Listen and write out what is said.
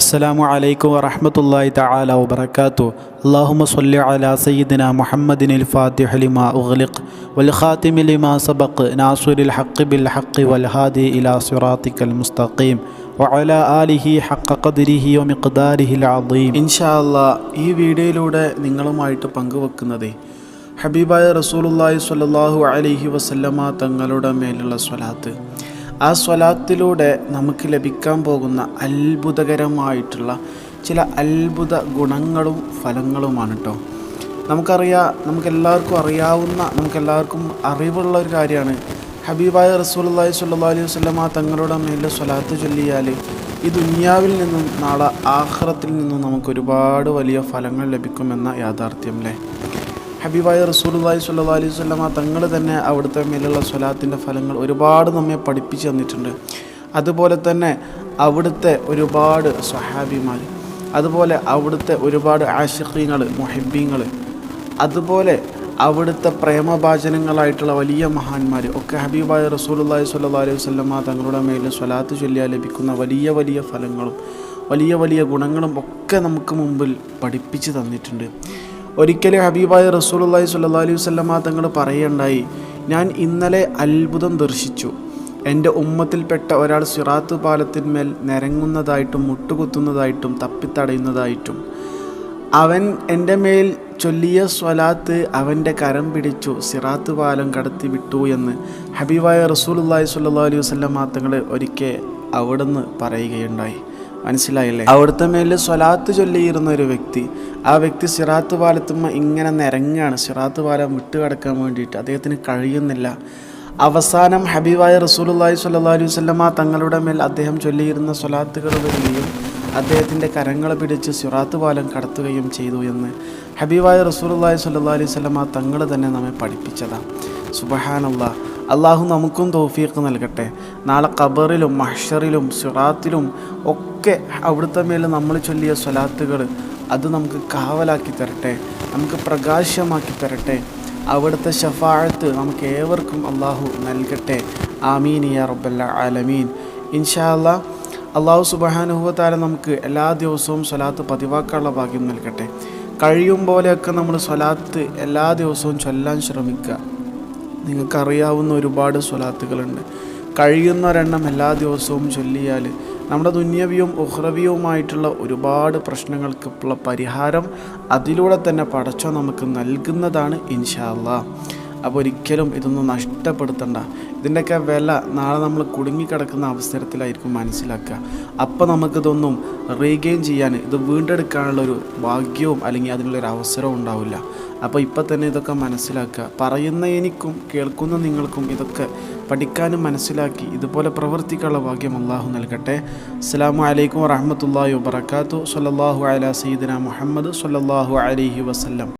അസ്സാം വലൈക്കും വറഹമത്തല്ലാ തആല വബറകാതു അല്ലാഹുമ്മ സല്ലി അലാ സയ്യിദിന മുഹമ്മദിനിൽ ഫാത്തിഹ ലിമാ ഉഗ്ലിഖ് വൽ ഖാതിമി ലിമാ സബഖ് നാസുരിൽ ഹഖ് ബിൽ ഹഖ് വൽ ഹാദി ഇലാ സിറാത്തിക്കൽ മുസ്തഖീം വഅല ആലിഹി ഹഖ് ഖദ്രിഹി വമിഖ്ദാരിഹിൽ അസീം ഇൻഷാ അല്ലാഹ് ഈ വീഡിയോയിലൂടെ നിങ്ങളുമായിട്ട് പങ്കുവെക്കുന്നതേ ഹബീബായ റസൂലുള്ളാഹി സ്വല്ലല്ലാഹു അലഹി വസല്ലമ തങ്ങളുടെ മേലുള്ള സ്വലാത്ത്. ആ സ്വലാത്തിലൂടെ നമുക്ക് ലഭിക്കാൻ പോകുന്ന അത്ഭുതകരമായിട്ടുള്ള ചില അത്ഭുത ഗുണങ്ങളും ഫലങ്ങളുമാണ് കേട്ടോ നമുക്കറിയാം നമുക്കെല്ലാവർക്കും അറിയാവുന്ന നമുക്കെല്ലാവർക്കും അറിവുള്ള ഒരു കാര്യമാണ്. ഹബീബായ റസൂലുള്ളാഹി സ്വല്ലല്ലാഹു അലൈഹി വസ്ലമ തങ്ങളുടെ മേലെ സ്വലാത്ത് ചൊല്ലിയാൽ ഈ ദുന്യാവിൽ നിന്നും നാളെ ആഹ്റത്തിൽ നിന്നും നമുക്ക് ഒരുപാട് വലിയ ഫലങ്ങൾ ലഭിക്കുമെന്ന യാഥാർത്ഥ്യം അല്ലേ ഹബീബായ റസൂലുള്ളാഹി സ്വല്ലല്ലാഹു അലൈഹി വസല്ലമ തങ്ങൾ തന്നെ അവിടുത്തെ മേലുള്ള സ്വലാത്തിന്റെ ഫലങ്ങൾ ഒരുപാട് നമ്മെ പഠിപ്പിച്ചു തന്നിട്ടുണ്ട്. അതുപോലെ തന്നെ അവിടുത്തെ ഒരുപാട് സ്വഹാബിമാർ അതുപോലെ അവിടുത്തെ ഒരുപാട് ആഷിഖീങ്ങൾ മുഹിബീങ്ങൾ അതുപോലെ അവിടുത്തെ പ്രേമഭാചനങ്ങളായിട്ടുള്ള വലിയ മഹാന്മാർ ഒക്കെ ഹബീബായ റസൂലുള്ളാഹി സ്വല്ലല്ലാഹു അലൈഹി വസല്ലമ തങ്ങളുടെ മേലിൽ സ്വലാത്ത് ചൊല്ലിയാൽ ലഭിക്കുന്ന വലിയ വലിയ ഫലങ്ങളും വലിയ വലിയ ഗുണങ്ങളും ഒക്കെ നമുക്ക് മുമ്പിൽ പഠിപ്പിച്ചു തന്നിട്ടുണ്ട്. ഒരിക്കലും ഹബീബായ റസൂലുള്ളാഹി സ്വല്ലല്ലാഹു അലൈഹി വസല്ലമ തങ്ങൾ പറയുണ്ടായി. ഞാൻ ഇന്നലെ അത്ഭുതം ദർശിച്ചു. എന്റെ ഉമ്മത്തിൽപ്പെട്ട ഒരാൾ സിറാത്ത് പാലത്തിന്മേൽ നിരങ്ങുന്നതായിട്ടും മുട്ടുകുത്തുന്നതായിട്ടും തപ്പിത്തടയുന്നതായിട്ടും അവൻ എന്റെ മേൽ ചൊല്ലിയ സ്വലാത്ത് അവന്റെ കരം പിടിച്ചു സിറാത്ത് പാലം കടത്തി വിട്ടു എന്ന് ഹബീബായ റസൂലുള്ളാഹി സ്വല്ലല്ലാഹു അലൈഹി വസല്ലമ തങ്ങൾ ഒരിക്കൽ അവിടുന്ന് പറയുകയുണ്ടായി. മനസ്സിലായില്ലേ? അവിടുത്തെ മേലിൽ സ്വലാത്ത് ചൊല്ലിയിരുന്ന ഒരു വ്യക്തി ആ വ്യക്തി സിറാത്ത് പാലത്തുമ്മ ഇങ്ങനെ നിരങ്ങാണ്. സിറാത്ത് പാലം വിട്ടുകടക്കാൻ വേണ്ടിയിട്ട്. അദ്ദേഹത്തിന് കഴിയുന്നില്ല. അവസാനം ഹബീബായ റസൂലുള്ളാഹി സ്വല്ലല്ലാഹു അലൈഹി വസല്ലമ തങ്ങളുടെ മേൽ അദ്ദേഹം ചൊല്ലിയിരുന്ന സ്വലാത്തുകൾ വരികയും അദ്ദേഹത്തിന്റെ കരങ്ങൾ പിടിച്ച് സിറാത്ത് പാലം കടത്തുകയും ചെയ്തു എന്ന് ഹബീബായ റസൂലുള്ളാഹി സ്വല്ലല്ലാഹു അലൈഹി വസല്ലമ തങ്ങൾ തന്നെ നമ്മെ പഠിപ്പിച്ചതാണ് സുബഹാനല്ലാ അള്ളാഹു നമുക്കും തോഫീക്ക് നൽകട്ടെ. നാളെ ഖബറിലും മഹ്ഷറിലും സിറാത്തിലും ഒക്കെ അവിടുത്തെ മേൽ നമ്മൾ ചൊല്ലിയ സ്വലാത്തുകൾ അത് നമുക്ക് കാവലാക്കി തരട്ടെ നമുക്ക് പ്രകാശമാക്കി തരട്ടെ. അവിടുത്തെ ഷഫാഴത്ത് നമുക്ക് ഏവർക്കും അള്ളാഹു നൽകട്ടെ. ആമീൻ യാ റബ്ബല്ല ആലമീൻ. ഇൻഷാ അള്ളാഹു സുബഹാനുഭവത്താല നമുക്ക് എല്ലാ ദിവസവും സ്വലാത്ത് പതിവാക്കാനുള്ള ഭാഗ്യം നൽകട്ടെ. കഴിയും പോലെയൊക്കെ നമ്മൾ സ്വലാത്ത് എല്ലാ ദിവസവും ചൊല്ലാൻ ശ്രമിക്കുക. നിങ്ങൾക്കറിയാവുന്ന ഒരുപാട് സ്വലാത്തുകളുണ്ട്. കഴിയുന്ന കഴിയുന്നൊരെണ്ണം എല്ലാ ദിവസവും ചൊല്ലിയാൽ നമ്മുടെ ദുന്യവിയും ഉഹ്രവിയുമായിട്ടുള്ള ഒരുപാട് പ്രശ്നങ്ങൾക്കുള്ള പരിഹാരം അതിലൂടെ തന്നെ പടച്ചോ നമുക്ക് നൽകുന്നതാണ് ഇൻഷാല്ലാ അപ്പോൾ ഒരിക്കലും ഇതൊന്നും നഷ്ടപ്പെടുത്തണ്ട. ഇതിന്റെയൊക്കെ വില നാളെ നമ്മൾ കുടുങ്ങിക്കിടക്കുന്ന അവസരത്തിലായിരിക്കും മനസ്സിലാക്കുക. അപ്പോൾ നമുക്കിതൊന്നും റീഗെയിൻ ചെയ്യാൻ ഇത് വീണ്ടെടുക്കാനുള്ള ഒരു ഭാഗ്യവും അല്ലെങ്കിൽ അതിനുള്ളൊരു അവസരവും ഉണ്ടാവില്ല. അപ്പോൾ ഇപ്പം തന്നെ ഇതൊക്കെ മനസ്സിലാക്കുക. പറയുന്ന എനിക്കും കേൾക്കുന്ന നിങ്ങൾക്കും ഇതൊക്കെ പഠിക്കാനും മനസ്സിലാക്കി ഇതുപോലെ പ്രവർത്തിക്കാനുള്ള ഭാഗ്യം അള്ളാഹു നൽകട്ടെ. അസ്സാം വലൈക്കും വറഹമത്തല്ലാഹി വബർക്കാത്തു സല്ലാഹു അല സീദന മുഹമ്മദ് സല്ലാഹു അലഹി വസ്ലം